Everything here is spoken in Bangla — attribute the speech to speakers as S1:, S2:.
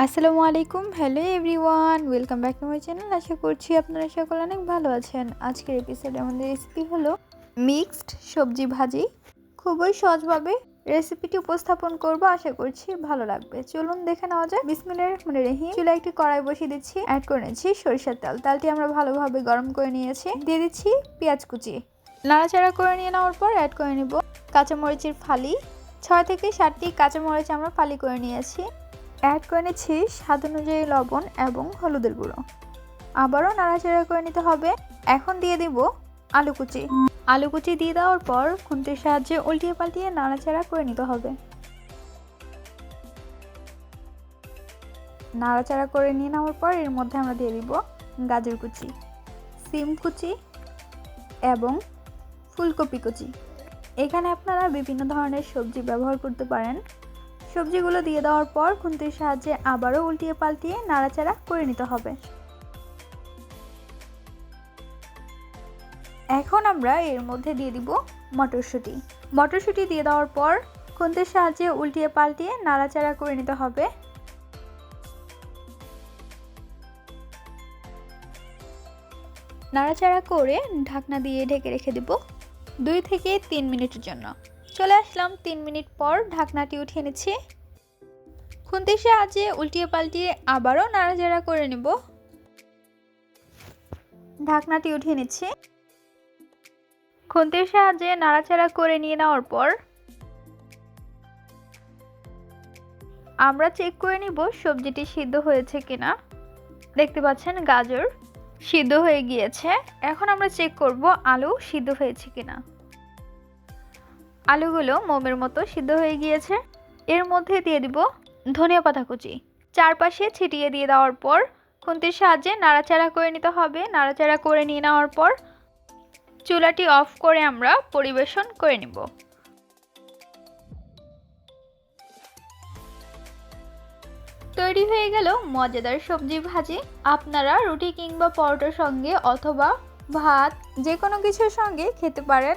S1: আসসালামু আলাইকুম hello everyone welcome back to my channel আশা করছি আপনারা সকল অনেক ভালো আছেন। আজকের এপিসোডে আমাদের রেসিপি হলো মিক্সড সবজি ভাজি। খুবই সহজভাবে রেসিপিটি উপস্থাপন করব, আশা করছি ভালো লাগবে। চলুন দেখে নেওয়া যায় বিসমিল্লাহির রহমানির রহিম। চুলায় একটি কড়াই বসিয়ে দিচ্ছি অ্যাড করে নিচ্ছি সরিষার তেল। তেলটি আমরা ভালোভাবে গরম করে নিয়েছি। দিয়ে দিচ্ছি পেঁয়াজ কুচি। নাড়াচাড়া করে নিয়ে নেওয়ার পর অ্যাড করে নিব কাঁচামরিচের ফালি। ছয় থেকে সাতটি কাঁচামরিচ আমরা ফালি করে নিয়েছি। অ্যাড করে নিচ্ছি স্বাদ অনুযায়ী লবণ এবং হলুদের গুঁড়ো। আবারও নাড়াচাড়া করে নিতে হবে। এখন দিয়ে দিব আলু কুচি। আলু কুচি দিয়ে দেওয়ার পর খুন্তির সাহায্যে উল্টিয়ে পাল্টিয়ে নাড়াচাড়া করে নিতে হবে। নাড়াচাড়া করে নিয়ে নেওয়ার পর এর মধ্যে আমরা দিয়ে দিব গাজর কুচি, সিম কুচি এবং ফুলকপি কুচি। এখানে আপনারা বিভিন্ন ধরনের সবজি ব্যবহার করতে পারেন। সবজিগুলো দিয়ে দেওয়ার পর খুন্তির সাহায্যে আবারও উল্টিয়ে পাল্টিয়ে নাড়াচাড়া করে নিতে হবে। এখন আমরা এর মধ্যে দিয়ে দিব মটরশুঁটি। মটরশুঁটি দিয়ে দেওয়ার পর খুন্তির সাহায্যে উল্টিয়ে পাল্টিয়ে নাড়াচাড়া করে নিতে হবে। নাড়াচাড়া করে ঢাকনা দিয়ে ঢেকে রেখে দেব দুই থেকে তিন মিনিটের জন্য। চলে আসলাম তিন মিনিট পর ঢাকনাটি উঠিয়ে নিচ্ছি খুন্তির সাহায্যে উল্টিয়ে পাল্টিয়ে আবারও নাড়াচাড়া করে নেব। ঢাকনাটি উঠিয়ে নিচ্ছি খুন্তির সাহায্যে নাড়াচাড়া করে নিয়ে নেওয়ার পর আমরা চেক করে নিব সবজিটি সিদ্ধ হয়েছে কিনা। দেখতে পাচ্ছেন গাজর সিদ্ধ হয়ে গিয়েছে। এখন আমরা চেক করব আলু সিদ্ধ হয়েছে কিনা। আলুগুলো মোমের মতো সিদ্ধ হয়ে গিয়েছে। এর মধ্যে দিয়ে দিব ধনিয়া পাতা কুচি চারপাশে ছিটিয়ে দিয়ে দেওয়ার পর খুন্তির সাহায্যে নাড়াচাড়া করে নিতে হবে। নাড়াচাড়া করে নিয়ে নেওয়ার পর চুলাটি অফ করে আমরা পরিবেশন করে নিব। তৈরি হয়ে গেল মজাদার সবজি ভাজি। আপনারা রুটি কিংবা পরোটার সঙ্গে অথবা ভাত যে কোনো কিছুর সঙ্গে খেতে পারেন।